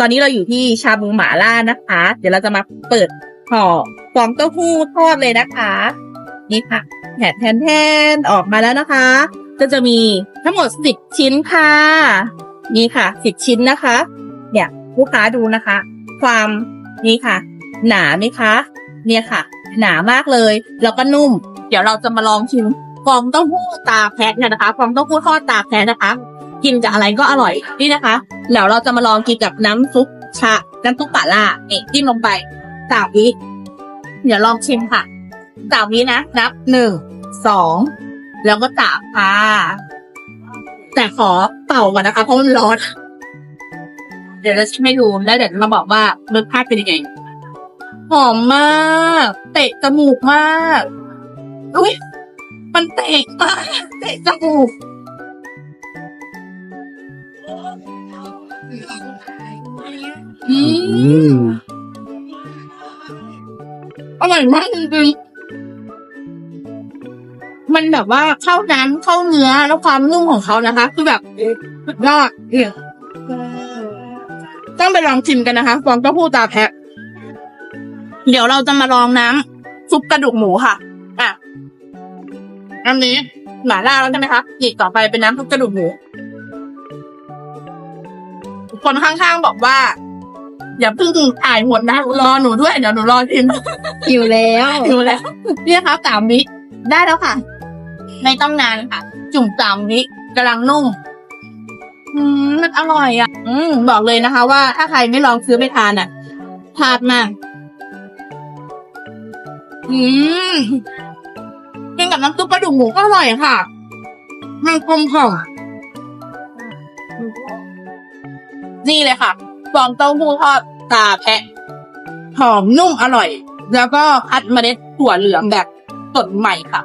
ตอนนี้เราอยู่ที่ชาบูหมาล่านะคะ เดี๋ยวเราจะมาเปิดห่อฟองเต้าหู้ทอดเลยนะคะ นี่ค่ะแผ่นแทนแทนออกมาแล้วนะคะ ก็จะมีทั้งหมดสิบชิ้นค่ะ นี่ค่ะสิบชิ้นนะคะ เนี่ยลูกค้าดูนะคะ ความนี่ค่ะ หนาไหมคะ เนี่ยค่ะ หนามากเลย แล้วก็นุ่ม เดี๋ยวเราจะมาลองชิมฟองเต้าหู้ตาแพะเนี่ยนะคะฟองเต้าหู้ทอดตาแพะนะคะ กินกับอะไรก็อร่อยนี่นะคะเดี๋ยวเราจะมาลองกินกับน้ำซุปชา น้ำซุปป่าล่าเอ๊ะจิ้มลงไปสามวิเดี๋ยวลองชิมค่ะสามวินะนับหนึ่งสองแล้วก็สามค่ะแต่ขอเป่าก่อนนะคะเพราะมันร้อนเดี๋ยวเราชิมให้ดูแล้วเดี๋ยวมาบอกว่ารสชาติเป็นยังไงหอมมาก เตะจมูกมาก อุ้ยมันเตะมากเตะจมูก อืมอร่อยมากจริงๆมันแบบว่าเข้าน้ำเข้าเนื้อแล้วความนุ่มของเขานะคะ คือแบบสุดยอดเนี่ยต้องไปลองชิมกันนะคะฟองเต้าหู้ตาแพะ เดี๋ยวเราจะมาลองน้ำซุปกระดูกหมูค่ะอะอันนี้หมาล่าแล้วใช่ไหมคะอีกต่อไปเป็นน้ำซุปกระดูกหมู คนข้างๆบอกว่า อย่าเพิ่งถ่ายหมดนะรอหนูด้วยเดี๋ยวหนูรอชิมอยู่แล้วอยู่แล้วเนี่ยครับสามวิได้แล้วค่ะในต้องนานค่ะ จุ่มสามวิกำลังนุ่ม อืมมันอร่อยอะ อืมบอกเลยนะคะ ว่าถ้าใครไม่ลองซื้อไปทานอะพลาดมากอืมกินกับน้ำซุปกระดูกหมูก็อร่อยค่ะ มันกลมกล่อม นี่เลยค่ะฟองเต้าหู้ทอดตาแพะ หอมนุ่มอร่อย แล้วก็คัดเมล็ดถั่วเหลืองแบบสดใหม่ค่ะ